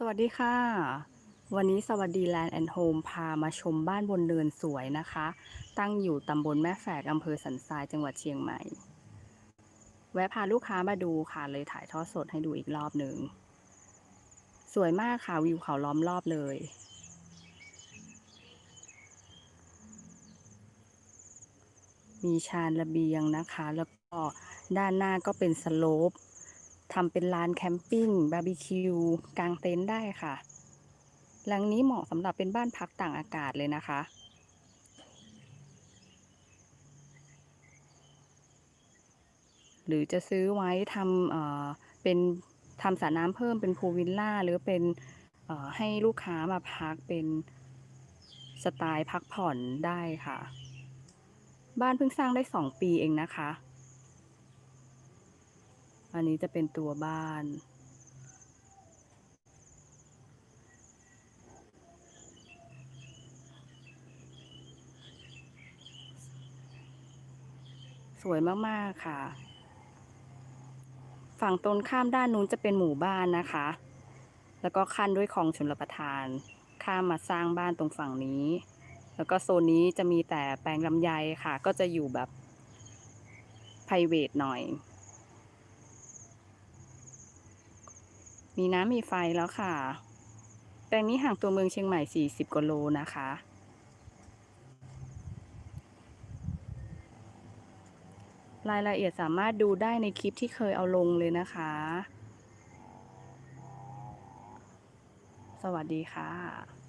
สวัสดีค่ะ วันนี้สวัสดีแลนด์แอนด์โฮมพามาชมบ้านบนเนินสวยนะคะ ตั้งอยู่ตำบลแม่แฝกอำเภอสันทรายจังหวัดเชียงใหม่ แวะพาลูกค้ามาดูค่ะ เลยถ่ายทอดสดให้ดูอีกรอบหนึ่ง สวยมากค่ะ วิวเขาล้อมรอบเลย มีชานระเบียงนะคะ แล้วก็ด้านหน้าก็เป็นสโลป ทำเป็นลานแคมปิ้งบาร์บีคิวกางเต็นท์ได้ค่ะ หลังนี้เหมาะสำหรับเป็นบ้านพักต่างอากาศเลยนะคะ หรือจะซื้อไว้ทำเอ่อเป็นทำสระน้ำเพิ่มเป็นพูลวิลล่า หรือเป็นให้ลูกค้ามาพักเป็นสไตล์พักผ่อนได้ค่ะ บ้านเพิ่งสร้างได้สองปีเองนะคะ อันนี้จะเป็นตัวบ้าน สวยมาก ๆ ค่ะ ฝั่งตรงข้ามด้านนู้นจะเป็นหมู่บ้านนะคะ แล้วก็ขั้นด้วยคลองชลประทาน ข้ามมาสร้างบ้านตรงฝั่งนี้ แล้วก็โซนนี้จะมีแต่แปลงลำไยค่ะ ก็จะอยู่แบบ p r i v a t หน่อย มีน้ำมีไฟแล้วค่ะ แปลงนี้ห่างตัวเมืองเชียงใหม่ 40กว่าโลนะคะ รายละเอียดสามารถดูได้ในคลิปที่เคยเอาลงเลยนะคะ สวัสดีค่ะ